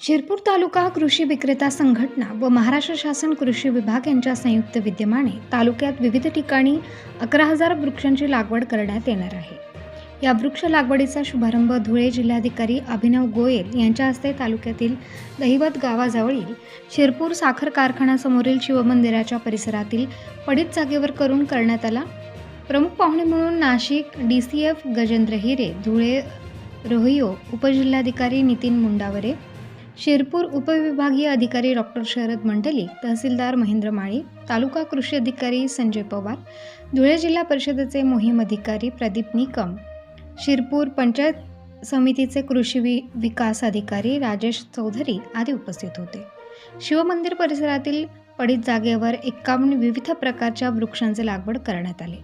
शिरपूर तालुका कृषी विक्रेता संघटना व महाराष्ट्र शासन कृषी विभाग यांच्या संयुक्त विद्यमाने तालुक्यात विविध ठिकाणी अकरा हजार वृक्षांची लागवड करण्यात येणार आहे. या वृक्ष लागवडीचा शुभारंभ धुळे जिल्हाधिकारी अभिनव गोयल यांच्या हस्ते तालुक्यातील दहिवत गावाजवळील शिरपूर साखर कारखान्यासमोरील शिवमंदिराच्या परिसरातील पडीत जागेवर करून करण्यात आला. प्रमुख पाहुणे म्हणून Nashik D C F Gajendra Hire Dhule रोहियो उपजिल्हाधिकारी नितीन मुंडावरे शिरपूर उपविभागीय अधिकारी डॉक्टर शरद मंडली तहसीलदार महेंद्र माळी तालुका कृषी अधिकारी संजय पवार धुळे जिल्हा परिषदेचे मोहीम अधिकारी प्रदीप निकम शिरपूर पंचायत समितीचे कृषी वि विकास अधिकारी राजेश चौधरी आदी उपस्थित होते. शिवमंदिर परिसरातील पडीत जागेवर एक्कावन्न विविध प्रकारच्या वृक्षांचे लागवड करण्यात आले.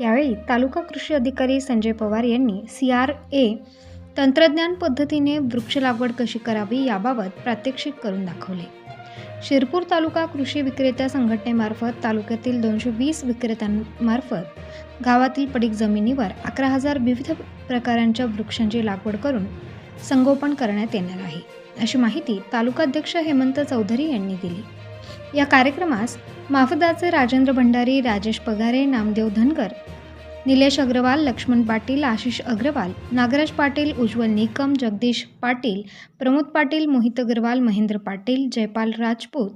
यावेळी तालुका कृषी अधिकारी संजय पवार यांनी सी आर ए तंत्रज्ञान पद्धतीने वृक्ष लागवड कशी करावी याबाबत प्रात्यक्षिक करून दाखवले. शिरपूर तालुका कृषी विक्रेत्या संघटनेमार्फत तालुक्यातील दोनशे वीस विक्रेत्यांमार्फत गावातील पडीक जमिनीवर अकरा हजार विविध प्रकारांच्या वृक्षांची लागवड करून संगोपन करण्यात येणार आहे. अशी माहिती तालुकाध्यक्ष हेमंत चौधरी यांनी दिली. या कार्यक्रमास माफदाचे राजेंद्र भंडारी राजेश पगारे नामदेव धनगर निलेश अग्रवाल लक्ष्मण पाटील आशिष अग्रवाल नागराज पाटील उज्ज्वल निकम जगदीश पाटील प्रमोद पाटील मोहित अग्रवाल महेंद्र पाटील जयपाल राजपूत.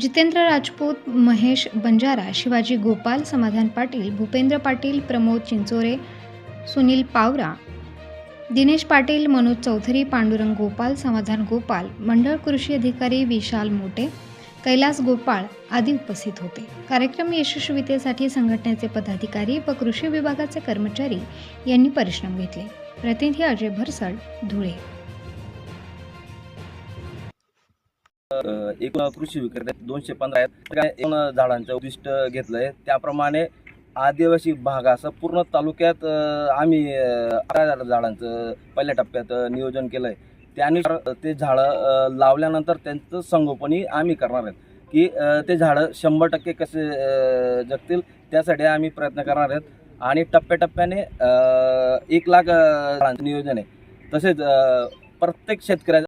जितेंद्र राजपूत महेश बंजारा शिवाजी गोपाल समाधान पाटील भूपेंद्र पाटील प्रमोद चिंचोरे सुनील पावरा दिनेश पाटील मनोज चौधरी पांडुरंग गोपाल समाधान गोपाल मंडळ कृषी अधिकारी विशाल मोटे कैलास गोपाळ आदी उपस्थित होते. कार्यक्रम यशस्वीतेसाठी संघटनेचे पदाधिकारी व कृषी विभागाचे कर्मचारी यांनी परिश्रम घेतले. प्रतिनिधी अजय भरसड धुळे. एकूण कृषी विक्रेते दोनशे पंधरा आहेत. एकूण झाडांचं उद्दिष्ट घेतलंय. त्याप्रमाणे आदिवासी भाग असं पूर्ण तालुक्यात आम्ही अकरा झाडांचं पहिल्या टप्प्यात नियोजन केलंय. त्यानुसार ते झाडं लावल्यानंतर त्यांचं संगोपनही आम्ही करणार आहेत. की ते झाडं शंभर टक्के कसे जगतील त्यासाठी आम्ही प्रयत्न करणार आहेत. आणि टप्प्याटप्प्याने एक लाख नियोजन आहे. तसेच प्रत्येक शेतकऱ्याचं